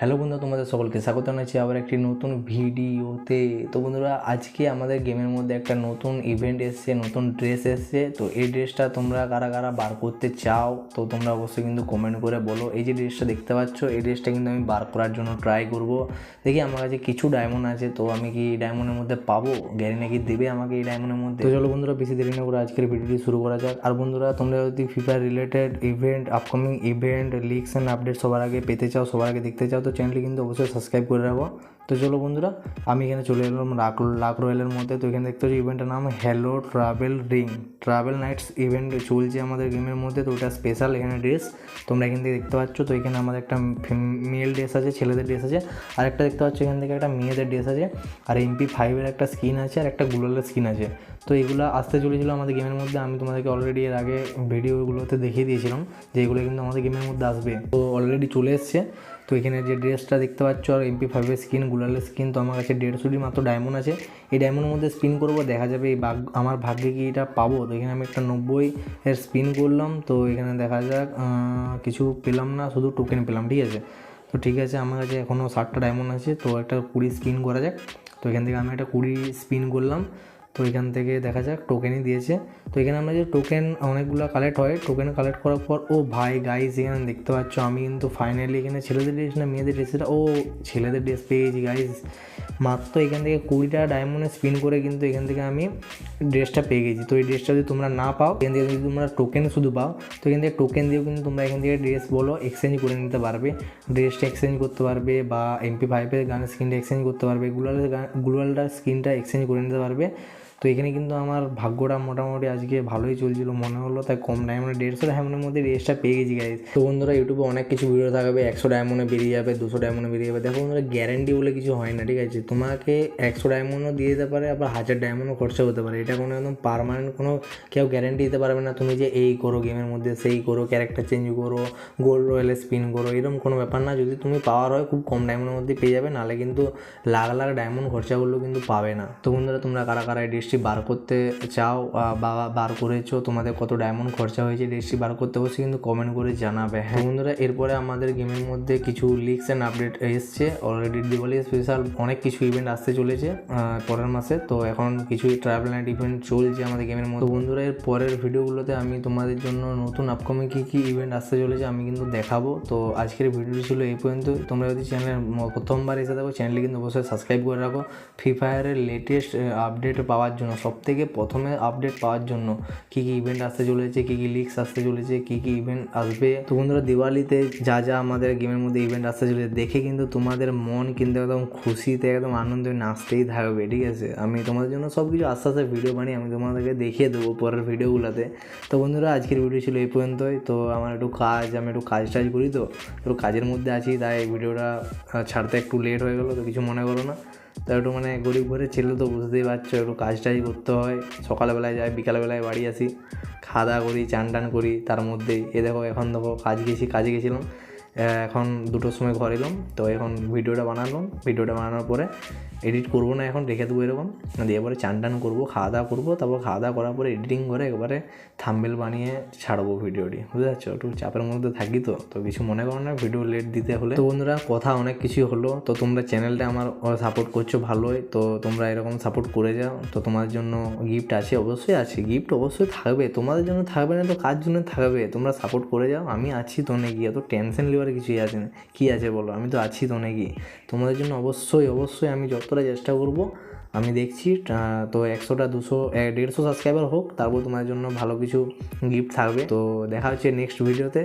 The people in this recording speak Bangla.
হ্যালো বন্ধু তোমাদের সকলকে স্বাগত জানাচ্ছি আবার একটি নতুন ভিডিওতে। তো বন্ধুরা, আজকে আমাদের গেমের মধ্যে একটা নতুন ইভেন্ট এসছে, নতুন ড্রেস এসছে। তো এই ড্রেসটা তোমরা কারা কারা বার করতে চাও, তো তোমরা অবশ্যই কিন্তু কমেন্ট করে বলো। এই যে ড্রেসটা দেখতে পাচ্ছ, এই ড্রেসটা কিন্তু আমি বার করার জন্য ট্রাই করব। দেখি আমার কাছে কিছু ডায়মন্ড আছে, তো আমি কি ডায়মন্ডের মধ্যে পাবো? গ্যারি নাকি দেবে আমাকে এই ডায়মন্ডের মধ্যে? চলো বন্ধুরা, বেশি দেরি না করে আজকের ভিডিওটি শুরু করা যাক। আর বন্ধুরা, তোমরা যদি ফিফার related event upcoming event leaks and update সবার আগে পেতে চাও, সবার আগে দেখতে চাও, তো চ্যানেলটি কিন্তু অবশ্যই সাবস্ক্রাইব করে রাখো তো চলো বন্ধুরা, আমি এখানে চলে এলাম লাক লাক রয়্যালের মধ্যে। তো এখানে দেখতে পাচ্ছি ইভেন্টের নাম hello travel ring travel knights event চলছে আমাদের গেমের মধ্যে, তো ওটা স্পেশাল এখানে ড্রেস তোমরা এখান থেকে দেখতে পাচ্ছ, তো এখানে আমাদের একটা মেল ড্রেস আছে, ছেলেদের ড্রেস আছে। আর একটা দেখতে পাচ্ছ এখান থেকে একটা মেয়েদের ড্রেস আছে। আর এমপি ফাইভের একটা স্কিন আছে, আর একটা গুগলের স্কিন আছে। তো এগুলো আসতে চলেছিল আমাদের গেমের মধ্যে। আমি তোমাদেরকে অলরেডি এর আগে ভিডিওগুলোতে দেখিয়ে দিয়েছিলাম যে এগুলো কিন্তু আমাদের গেমের মধ্যে আসবে। তো অলরেডি চলে এসছে। তো এখানে যে ড্রেসটা দেখতে পাচ্ছ, আর এমপি ফাইভের স্কিন গুলালের স্কিন তো আমার কাছে দেড়শোটি মাত্র ডায়মন্ড আছে। এই ডায়মন্ডের মধ্যে স্পিন করব, দেখা যাবে এই ভাগ আমার ভাগ্যে কি এটা পাবো? তো এখানে আমি একটা নব্বই এর স্পিন করলাম। তো এখানে দেখা যাক কিছু পেলাম না, শুধু টোকেন পেলাম, ঠিক আছে? তো ঠিক আছে, আমার কাছে এখনও ষাটটা ডায়মন্ড আছে। তো একটা কুড়ি স্পিন করা যাক। তো এখান থেকে আমি একটা কুড়ি স্পিন করলাম। তো এখান থেকে দেখা যাক টোকেনই দিয়েছে। তো এখানে আমরা যে টোকেন অনেকগুলো কালেক্ট হয় টোকেন কালেক্ট করার পর, ও ভাই গাইজ এখানে দেখতে পাচ্ছ আমি কিন্তু ফাইনালি এখানে ছেলেদের ড্রেস না, মেয়েদের ড্রেসটা ও ছেলেদের ড্রেস পেয়ে গেছি গাইজ মাত্র এখান থেকে কুড়িটা ডায়মন্ডে স্পিন করে কিন্তু এখান থেকে আমি ড্রেসটা পেয়ে গেছি। তো এই ড্রেসটা যদি তোমরা না পাও, এখান থেকে যদি তোমরা টোকেন শুধু পাও, তো এখান থেকে টোকেন দিয়েও কিন্তু তোমরা এখান থেকে ড্রেস বলো এক্সচেঞ্জ করে নিতে পারবে। ড্রেসটা এক্সচেঞ্জ করতে পারবে বা এমপি ফাইভের গানের স্কিনটা এক্সচেঞ্জ করতে পারবে গুলালের গুলালটার স্ক্রিনটা এক্সচেঞ্জ করে নিতে পারবে। তো এখানে কিন্তু আমার ভাগ্যটা মোটামুটি আজকে ভালোই চলছিল, মনে হলো তাই কম ডায়মন্ডে দেড়শো ডায়মন্ডের মধ্যে রেসটা পেয়ে গেছি গাইজ তো বন্ধুরা ইউটিউবে অনেক কিছু ভিডিও থাকবে একশো ডায়মন্ডে বেরিয়ে যাবে, দুশো ডায়মন্ডে বেরিয়ে যাবে। দেখো বন্ধুরা গ্যারেন্টি বলে কিছু হয় না, ঠিক আছে? তোমাকে একশো ডায়মন্ডও দিয়ে দিতে পারে, আবার হাজার ডায়মন্ডও খরচা হতে পারে। এটা কোনো একদম পারমানেন্ট কোনো কেউ গ্যারেন্টি দিতে পারবে না। তুমি যে এই করো গেমের মধ্যে, সেই করো ক্যারেক্টার চেঞ্জ করো গোল্ড রয়েলে স্পিন করো, এরকম কোনো ব্যাপার না। যদি তুমি পাওয়ার হয়, খুব কম ডায়মন্ডের মধ্যে পেয়ে যাবে, নাহলে কিন্তু লাখ লাখ ডায়মন্ড খরচা করলেও কিন্তু পাবে না। তো বন্ধুরা, তোমরা কারা কারা এই ডিশটি বার করতে চাও বা বার করেছ, তোমাদের কত ডায়মন্ড খরচা হয়েছে ডিশটি বার করতে অবশ্যই কিন্তু কমেন্ট করে জানাবে। হ্যাঁ বন্ধুরা, এরপরে আমাদের গেমের মধ্যে কিছু লিক্স অ্যান্ড আপডেট এসছে। অলরেডি দিওয়ালি স্পেশাল অনেক কিছু ইভেন্ট আসতে চলেছে পরের মাসে। তো এখন কিছু ট্রাভেল নাইট ইভেন্ট চলছে আমাদের গেমের মধ্যে। বন্ধুরা, এর পরের ভিডিওগুলোতে আমি তোমাদের জন্য নতুন আপকামিং কী কী ইভেন্ট আসতে চলেছে, আমি কিন্তু দেখাবো। তো আজকের ভিডিওটি ছিল এই পর্যন্ত তোমরা যদি চ্যানেল প্রথমবার এসে থাকো চ্যানেলটি কিন্তু অবশ্যই সাবস্ক্রাইব করে রাখো। ফ্রি ফায়ারের লেটেস্ট আপডেট পাওয়ার জন্য সব থেকে প্রথমে আপডেট পাওয়ার জন্য কী কী ইভেন্ট আসতে চলেছে, কী কী লিক্স আসতে চলেছে, কী কী ইভেন্ট আসবে। তো বন্ধুরা, দিওয়ালিতে যা যা আমাদের গেমের মধ্যে ইভেন্ট আসতে চলেছে, দেখে কিন্তু তোমাদের মন কিন্তু একদম খুশিতে, একদম আনন্দে নাচতেই থাকবে, ঠিক আছে? আমি তোমাদের জন্য সব কিছু আস্তে আস্তে ভিডিও বানিয়ে আমি তোমাদেরকে দেখিয়ে দেবো পরের ভিডিওগুলোতে তো বন্ধুরা, আজকের ভিডিও ছিল এই পর্যন্তই। তো আমার একটু কাজ, আমি একটু কাজ টাজ করি তো, একটু কাজের মধ্যে আছি, তাই ভিডিওটা ছাড়তে একটু লেট হয়ে গেলো, তো কিছু মনে করো না। তো একটু মানে গরিব ঘরের ছেলে তো বুঝতেই পারছ, একটু কাজ টাজ করতে হয়। সকালবেলায় যাই, বিকালবেলায় বাড়ি আসি। খাওয়া দাওয়া করি, চান টান করি, তার মধ্যেই এ দেখো, এখন দেখো, কাজ গেছি, কাজে গেছিলাম। এখন দুটোর সময় ঘর এলাম, তো এখন ভিডিওটা বানালাম। ভিডিওটা বানানোর পরে এডিট করব না এখন, রেখে দেবো এরকম। দিয়ে পরে চান টান করব, খাওয়া দাওয়া করব, তারপর খাওয়া দাওয়া করার পরে এডিটিং করে একবারে থাম্বেল বানিয়ে ছাড়বো ভিডিওটি। বুঝতে পারছ? একটু চাপের মধ্যে থাকি তো তো কিছু মনে করো না ভিডিও লেট দিতে হলে। তো বন্ধুরা, কথা অনেক কিছুই হলো, তো তোমরা চ্যানেলটা আমার সাপোর্ট করছ ভালোই, তো তোমরা এরকম সাপোর্ট করে যাও। তো তোমাদের জন্য গিফট আছে, অবশ্যই আছে। গিফট অবশ্যই থাকবে, তোমাদের জন্য থাকবে না, তো কার জন্য থাকবে? তোমরা সাপোর্ট করে যাও, আমি আছি তো নাকি, এত টেনশন নেওয়ার কিছুই আছে না। কী আছে বলো? আমি তো আছি তো নাকি? তোমাদের জন্য অবশ্যই অবশ্যই আমি যতটা চেষ্টা করব, আমি দেখছি তো একশোটা, দুশো দেড়শো সাবস্ক্রাইবার হোক, তারপর তোমার জন্য ভালো কিছু গিফট থাকবে। তো দেখা হচ্ছে নেক্সট ভিডিওতে